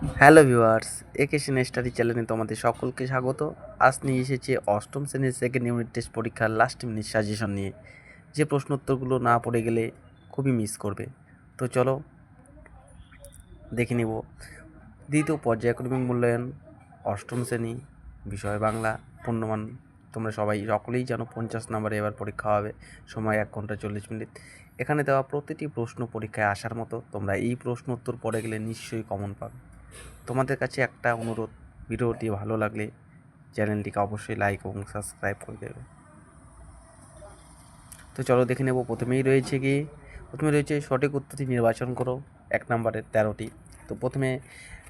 Hello viewers একেশন study চ্যানেলে তোমাদের সকলকে স্বাগত। আজ নিয়ে এসেছে অষ্টম শ্রেণির সেকেন্ড ইউনিট টেস্ট পরীক্ষার লাস্ট মিনিট সাজেশন নিয়ে। যে প্রশ্ন উত্তরগুলো না পড়ে গেলে খুবই মিস করবে। তো চলো, দেখে নিব। দ্বিতীয় পর্যায়ক্রমিক মূল্যায়ন, অষ্টম শ্রেণি, বিষয় বাংলা, পূর্ণমান। তোমরা সবাই, সকলেই জানো পঞ্চাশ নম্বরে এবার পরীক্ষা হবে। সময় এক ঘণ্টা চল্লিশ মিনিট। এখানে দেওয়া প্রতিটি প্রশ্ন পরীক্ষায় আসার মতো তোমরা এই প্রশ্ন উত্তর পড়ে গেলে নিশ্চয়ই কমন পাবে। তোমাদের কাছে একটা অনুরোধ, ভিডিওটি ভালো লাগলে চ্যানেলটিকে অবশ্যই লাইক এবং সাবস্ক্রাইব করে দেবে। তো চলো দেখে নেব, প্রথমেই রয়েছে কি? প্রথমে রয়েছে সঠিক উত্তরটি নির্বাচন করো, এক নম্বরের তেরোটি। তো প্রথমে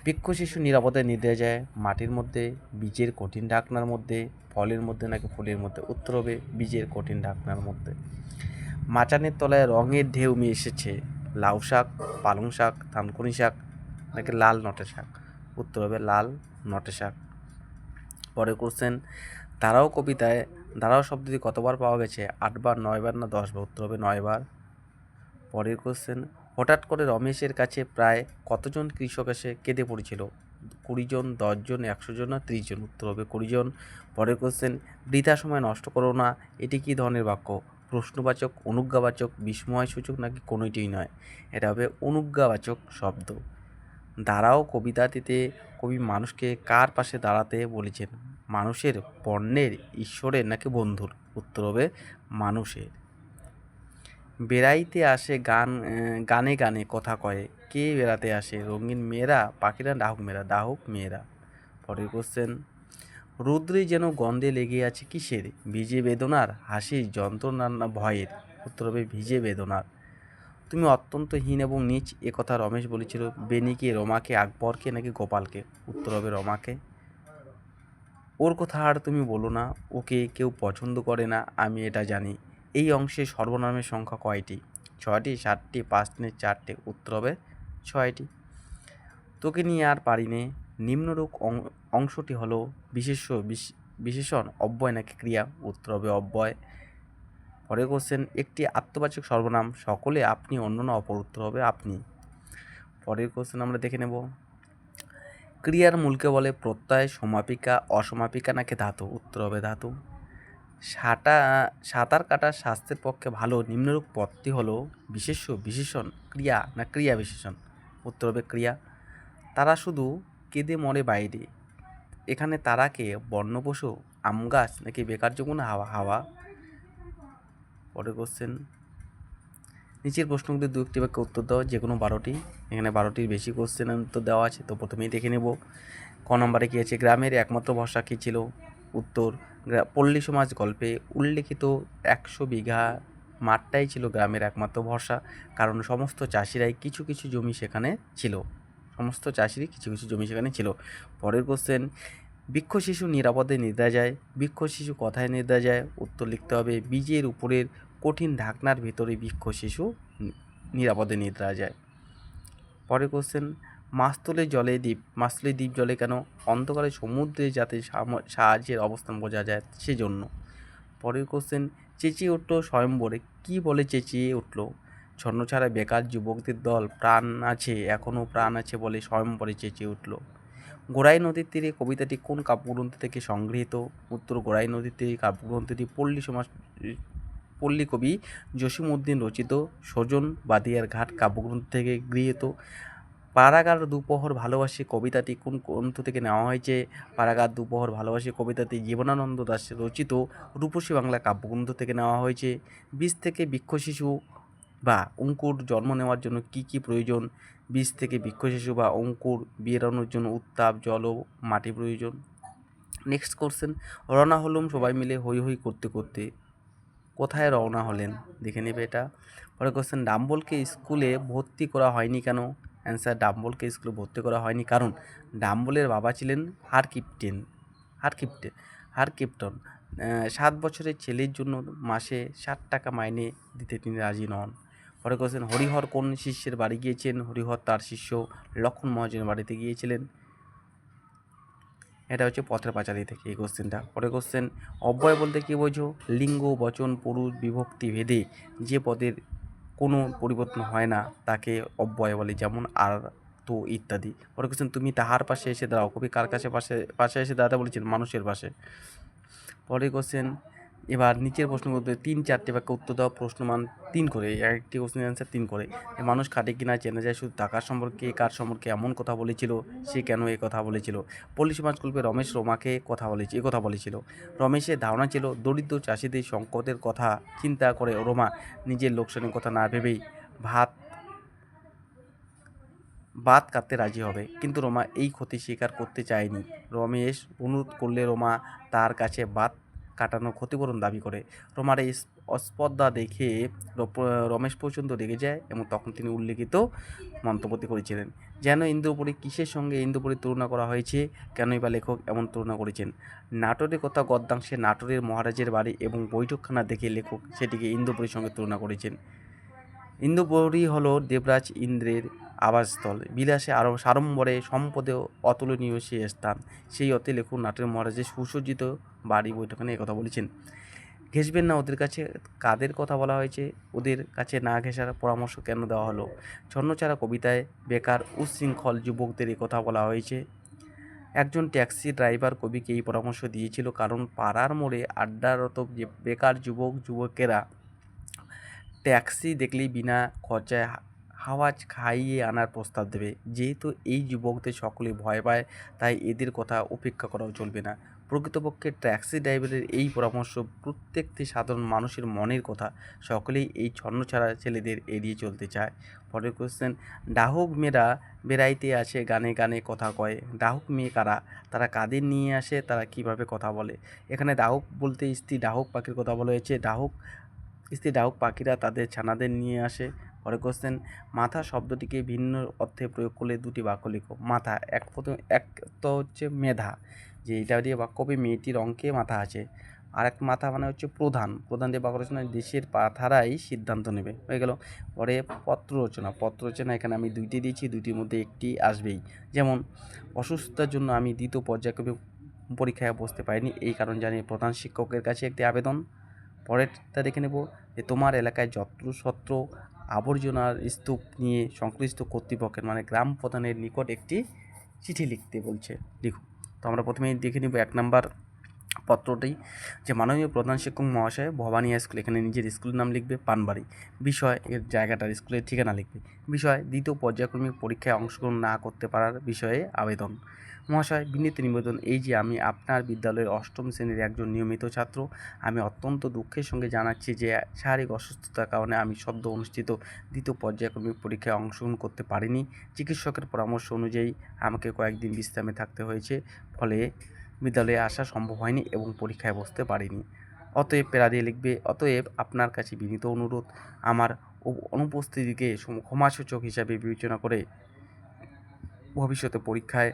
বৃক্ষ শিশু নিরাপদে নির্দেশ যায়, মাটির মধ্যে, বীজের কঠিন ঢাকনার মধ্যে, ফলের মধ্যে নাকি ফুলের মধ্যে? উত্তর হবে বীজের কঠিন ঢাকনার মধ্যে। মাচানের তলায় রঙের ঢেউ মিশে এসেছে লাউ শাক, পালং শাক, থানকুনি শাক নাকি লাল নটে শাক? উত্তর হবে লাল নটে শাক। পরে কোশ্চেন দাঁড়াও কবিতায় দাঁড়াও শব্দটি কতবার পাওয়া গেছে? আটবার, নয়বার না দশবার? উত্তর হবে নয়বার। পরের কোশ্চেন হঠাৎ করে রমেশের কাছে প্রায় কতজন কৃষক এসে কেঁদে পড়েছিল? কুড়িজন দশজন একশো জন না ত্রিশ জন? উত্তর হবে কুড়িজন পরের কোশ্চেন বৃথা সময় নষ্ট করো না, এটি কী ধরনের বাক্য? প্রশ্নবাচক, অনুজ্ঞাবাচক, বিস্ময়সূচক নাকি কোনোটিই নয়? এটা হবে অনুজ্ঞাবাচক শব্দ। দাঁড়াও কবিতাটিতে, কবি মানুষকে কার পাশে দাঁড়াতে বলেছেন? মানুষের, পণ্যের, ঈশ্বরের নাকি বন্ধুর? উত্তর হবে মানুষের। বেড়াইতে আসে গান গানে গানে কথা কয়ে। কে বেড়াতে আসে? রঙিন মেয়েরা, পাখিরা, ডাহুক মেয়েরা ডাহুক মেয়েরা। পরের কোশ্চেন রুদ্রে যেন গন্ধে লেগে আছে কিসের? ভিজে বেদনার হাসির যন্ত্রণার না ভয়ের। উত্তর হবে ভিজে বেদনার। তুমি অত্যন্ত হীন এবং নিচ, এ কথা রমেশ বলেছিল বেনিকে রমাকে, আকবরকে নাকি গোপালকে? উত্তর হবে, রমাকে। ওর কথা আর তুমি বলো না, ওকে কেউ পছন্দ করে না, আমি এটা জানি। এই অংশে সর্বনামের সংখ্যা কয়টি? ছয়টি, সাতটি, পাঁচটি, চারটে, উত্তর হবে, ছয়টি। তোকে নিয়ে আর পারি নে। নিম্নরূপ অংশটি হলো বিশেষ্য, বিশ- বিশেষণ, অব্যয় নাকি ক্রিয়া? উত্তর হবে, অব্যয়। পরের কোশ্চেন একটি আত্মবাচক সর্বনাম, সকলে আপনি, অন্য না অপর উত্তর হবে আপনি। পরের কোশ্চেন আমরা দেখে নেব। ক্রিয়ার মূলকে বলে প্রত্যয়, সমাপিকা, অসমাপিকা নাকি ধাতু? উত্তর হবে ধাতু। সাঁটা, সাঁতার কাটা স্বাস্থ্যের পক্ষে ভালো, নিম্নরূপ পদটি হলো বিশেষ্য, বিশেষণ, ক্রিয়া না ক্রিয়া বিশেষণ? উত্তর হবে ক্রিয়া। তারা শুধু কেঁদে মরে বাইরে। এখানে তারাকে বর্ণপশু আম গাছ নাকি বেকার যখন হাওয়া হাওয়া? পরের কোশ্চেন নিচের প্রশ্নগুলি দু একটি বাক্যে উত্তর দেওয়া যে কোনো বারোটি। এখানে বারোটির বেশি কোশ্চেন উত্তর দেওয়া আছে, তো প্রথমেই দেখে নেব। ক নম্বরে কী আছে? গ্রামের একমাত্র ভরসা কী ছিল? উত্তর পল্লী সমাজ গল্পে উল্লেখিত একশো বিঘা মাঠটাই ছিল গ্রামের একমাত্র ভরসা কারণ সমস্ত চাষিরাই কিছু কিছু জমি সেখানে ছিল। সমস্ত চাষিরই কিছু কিছু জমি সেখানে ছিল। পরের কোশ্চেন বৃক্ষ শিশু নিরাপদে নিদ্রা যায়? বৃক্ষ শিশু কথায় নিদ্রা যায়? উত্তর লিখতে হবে, বীজের উপরের কঠিন ঢাকনার ভিতরে বৃক্ষ শিশু নিরাপদে নিদ্রা যায়। পরের কোশ্চেন মাস্তলে জলে দ্বীপ, মাস্তলে দ্বীপ জলে কেন? অন্ধকারে সমুদ্রে যাতে সাহায্যের অবস্থান বোঝা যায় সেজন্য। পরের কোশ্চেন চেঁচিয়ে উঠল স্বয়ম্বরে। কি বলে চেঁচিয়ে উঠল? ছন্ন ছাড়া বেকার যুবকদের দল, প্রাণ আছে এখনও প্রাণ আছে বলে স্বয়ম্বরে চেঁচিয়ে উঠল। গোড়াই নদীর তীরে কবিতাটি কোন কাব্যগ্রন্থ থেকে সংগৃহীত? উত্তর, গোড়াই নদীর তীরে কাব্যগ্রন্থটি পল্লী সমাজ পল্লী কবি জসিমউদ্দিন রচিত সজন বাদিয়ার ঘাট কাব্যগ্রন্থ থেকে গৃহীত। পারাগার দুপহর ভালোবাসি কবিতাটি কোন গ্রন্থ থেকে নেওয়া হয়েছে? পারাগার দুপহর ভালোবাসি কবিতাটি জীবনানন্দ দাস রচিত রূপসী বাংলা কাব্যগ্রন্থ থেকে নেওয়া হয়েছে। বীজ থেকে বৃক্ষ শিশু বা অঙ্কুর জন্ম নেওয়ার জন্য কি কি প্রয়োজন? বীজ থেকে বৃক্ষ শিশু বা অঙ্কুর বেরানোর জন্য উত্তাপ, জল ও মাটি প্রয়োজন। Next question. রওনা হলুম সবাই মিলে হই হই করতে করতে কোথায় রওনা হলেন? দেখে নেবে এটা। পরে কোশ্চেন ডাম্বলকে স্কুলে ভর্তি করা হয়নি কেন? অ্যান্সার ডাম্বলকে স্কুলে ভর্তি করা হয়নি। কারণ, ডাম্বলের বাবা ছিলেন হার কিপটেন হার কিপটেন হার কিপটন। সাত বছরের ছেলের জন্য মাসে ষাট টাকা মাইনে দিতে তিনি রাজি নন। পরে কোশ্চেন হরিহর কোন শিষ্যের বাড়ি গিয়েছেন? হরিহর তার শিষ্য লক্ষণ মহাজনের বাড়িতে গিয়েছিলেন। এটা হচ্ছে পথের পাঁচালী থেকে এই কোশ্চেনটা পরে কোশ্চেন অব্যয় বলতে কী বোঝো? লিঙ্গ, বচন, পুরুষ, বিভক্তি, ভেদে যে পদের কোনো পরিবর্তন হয় না, তাকে অব্যয় বলে, যেমন আর, তো ইত্যাদি। পরে কোশ্চেন তুমি তাহার পাশে এসে দাঁড়াও। কবি কার কাছে পাশে পাশে এসে দাঁড়াতে বলেছেন? মানুষের পাশে। পরে কোশ্চেন এবার নিচের প্রশ্নগুলোতে তিন চারটে বাক্য উত্তর দাও প্রশ্নমান তিন করে, একটি কোশ্চেন অ্যান্সার তিন করে। মানুষ খাটে কিনা চেনা যায়, শুধু টাকার সম্পর্কে, কার সম্পর্কে এমন কথা বলেছিল, সে কেন এ কথা বলেছিল? পল্লী সমাজ গল্পে রমেশ রোমাকে কথা বলেছে, এ কথা বলেছিল। রমেশের ধারণা ছিল, দরিদ্র চাষিদের সংকটের কথা চিন্তা করে রোমা নিজের লোকসানের কথা না ভেবেই ভাত বাদ কাটতে রাজি হবে। কিন্তু রোমা এই ক্ষতি স্বীকার করতে চায়নি। রমেশ অনুরোধ করলে রোমা তার কাছে বাদ কাটানো ক্ষতিপূরণ দাবি করে। রোমার এই অস্পর্ধা দেখে রমেশ পর্যন্ত রেগে যায় এবং তখন তিনি উল্লেখিত মন্তব্যটি করেছিলেন, যেন ইন্দ্রপুরী কিসের সঙ্গে ইন্দ্রপুরী তুলনা করা হয়েছে? কেনই বা লেখক এমন তুলনা করেছেন? নাটোরের কথা গদ্যাংশে নাটোরের মহারাজের বাড়ি এবং বৈঠকখানা দেখে লেখক সেটিকে ইন্দ্রপুরীর সঙ্গে তুলনা করেছেন। ইন্দ্রপুরী হল দেবরাজ ইন্দ্রের আবাসস্থল। বিলাসে আরও সাড়ম্বরে সম্পদে অতুলনীয় সে স্থান। সেই অর্থে লেখক নাটের মহারাজের সুসজ্জিত বাড়ি বৈঠকখানে কথা বলেছেন। ঘেসবেন না ওদের কাছে, কাদের কথা বলা হয়েছে, ওদের কাছে না ঘেঁষার পরামর্শ কেন দেওয়া হলো? ছন্নছাড়া কবিতায় বেকার, উচ্ছৃঙ্খল যুবকদের কথা বলা হয়েছে। একজন ট্যাক্সি ড্রাইভার কবিকে এই পরামর্শ দিয়েছিল, কারণ পাড়ার মোড়ে আড্ডারত যে বেকার যুবক, যুবকেরা ট্যাক্সি দেখলেই বিনা খরচায় হাওয়াজ খাইয়ে আনার প্রস্তাব দেবে। যেহেতু এই যুবকদের সকলে ভয় পায়, তাই এদের কথা উপেক্ষা করাও চলবে না। প্রকৃতপক্ষে ট্যাক্সি ড্রাইভারের এই পরামর্শ প্রত্যেকটি সাধারণ মানুষের মনের কথা। সকলেই এই ছন্নছাড়া ছেলেদের এড়িয়ে চলতে চায়। পরের কোশ্চেন ডাহুক মেয়েরা বেড়াইতে আসে, গানে গানে কথা কয়। ডাহুক মেয়ে কারা? তারা কাদের নিয়ে আসে? তারা কীভাবে কথা বলে? এখানে ডাহুক বলতে স্ত্রী ডাহুক পাখির কথা বলা হয়েছে। ডাহুক, স্ত্রী ডাহুক পাখিরা তাদের ছানাদের নিয়ে আসে। পরে কোশ্চেন মাথা শব্দটিকে ভিন্ন অর্থে প্রয়োগ করলে দুটি বাক্য লিখো। মাথা, এক প্রথম, এক তো হচ্ছে মেধা। যে এটা দিয়ে বাক্য হবে মেয়েটির অঙ্কে মাথা আছে। আর এক মাথা মানে হচ্ছে প্রধান। প্রধান দিয়ে বাক্য রচনা দেশের পাথারাই সিদ্ধান্ত নেবে। হয়ে গেল। পরে পত্র রচনা। পত্র রচনা, এখানে আমি দুইটি দিয়েছি, দুইটির মধ্যে একটি আসবেই। যেমন, অসুস্থতার জন্য আমি দ্বিতীয় পর্যায়ক্রমে পরীক্ষায় বসতে পারিনি, এই কারণ জানিয়ে প্রধান শিক্ষকের কাছে একটি আবেদন। পরেরটা দেখে নেব যে তোমার এলাকায় যত্রসত্র আবর্জনার স্তূপ নিয়ে সংশ্লিষ্ট কর্তৃপক্ষের মানে গ্রাম প্রধানের নিকট একটি চিঠি লিখতে বলছে। লিখুন। তো আমরা প্রথমেই দেখে নিব এক নাম্বার পত্রটি যে মাননীয় প্রধান শিক্ষক মহাশয় ভবানী স্কুল, এখানে নিজের স্কুলের নাম লিখবে পানবাড়ি। বিষয়, এর জায়গাটার স্কুলের ঠিকানা লিখবে। বিষয়, দ্বিতীয় পর্যায়ক্রমিক পরীক্ষায় অংশগ্রহণ না করতে পারার বিষয়ে আবেদন। মহাশয়, বিনীত নিবেদন এই যে আমি আপনার বিদ্যালয়ের অষ্টম শ্রেণির একজন নিয়মিত ছাত্র। আমি অত্যন্ত দুঃখের সঙ্গে জানাচ্ছি যে শারীরিক অসুস্থতার কারণে আমি সদ্য অনুষ্ঠিত দ্বিতীয় পর্যায়ক্রমিক পরীক্ষায় অংশগ্রহণ করতে পারিনি। চিকিৎসকের পরামর্শ অনুযায়ী আমাকে কয়েকদিন বিশ্রামে থাকতে হয়েছে, ফলে বিদ্যালয়ে আসা সম্ভব হয়নি এবং পরীক্ষায় বসতে পারিনি। অতএব পেরা দিয়ে লিখবে, অতএব আপনার কাছে বিনীত অনুরোধ, আমার অনুপস্থিতিকে ক্ষমাসূচক হিসাবে বিবেচনা করে ভবিষ্যতে পরীক্ষায়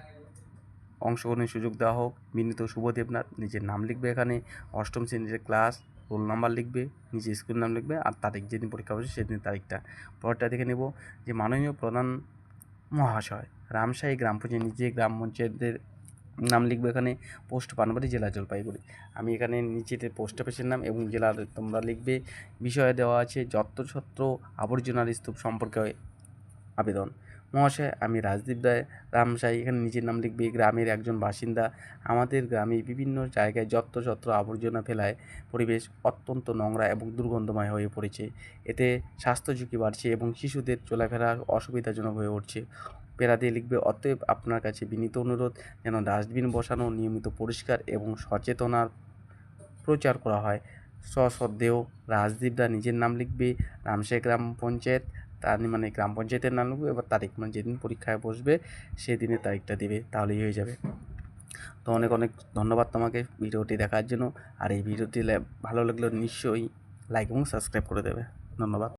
অংশগ্রহণের সুযোগ দেওয়া হোক। বিনীত শুভ দেবনাথ নিজের নাম লিখবে এখানে। অষ্টম শ্রেণির ক্লাস রোল নাম্বার লিখবে, নিজের স্কুল নাম লিখবে, আর তারিখ যেদিন পরীক্ষা বসে সেদিন তারিখটা। পরেরটা দেখে নেব যে মাননীয় প্রধান মহাশয় রামশাহী গ্রাম পঞ্চায়েত নিজে গ্রাম পঞ্চায়েতের নাম লিখবে এখানে, পোস্ট পানবাড়ি জেলা জলপাইগুড়ি। আমি এখানে নিচেতে পোস্ট অফিসের নাম এবং জেলার তোমরা লিখবে, বিষয়ে দেওয়া আছে যত্রছত্র আবর্জনার স্তূপ সম্পর্কে আবেদন। মহাশয়, আমি রাজদীপ রায়, রামশাহী। এখানে নিজের নাম লিখবে গ্রামের একজন বাসিন্দা। আমাদের গ্রামে বিভিন্ন জায়গায় যত্রযত্র আবর্জনা ফেলায় পরিবেশ অত্যন্ত নোংরা এবং দুর্গন্ধময় হয়ে পড়েছে। এতে স্বাস্থ্য ঝুঁকি বাড়ছে এবং শিশুদের চলাফেরা অসুবিধাজনক হয়ে উঠছে। পেরা দিয়ে লিখবে, অতএব আপনার কাছে বিনীত অনুরোধ যেন ডাস্টবিন বসানো, নিয়মিত পরিষ্কার এবং সচেতনার প্রচার করা হয়। সশ্রদ্ধেয় রাজদীপদা নিজের নাম লিখবে, রামশাহী গ্রাম পঞ্চায়েত তার মানে গ্রাম পঞ্চায়েতের নাম লিখবে এবার তারিখ মানে যেদিন পরীক্ষায় বসবে সেদিনের তারিখটা দেবে, তাহলেই হয়ে যাবে। তো অনেক অনেক ধন্যবাদ তোমাকে ভিডিওটি দেখার জন্য, আর এই ভিডিওটি ভালো লাগলে নিশ্চয়ই লাইক এবং সাবস্ক্রাইব করে দেবে। ধন্যবাদ।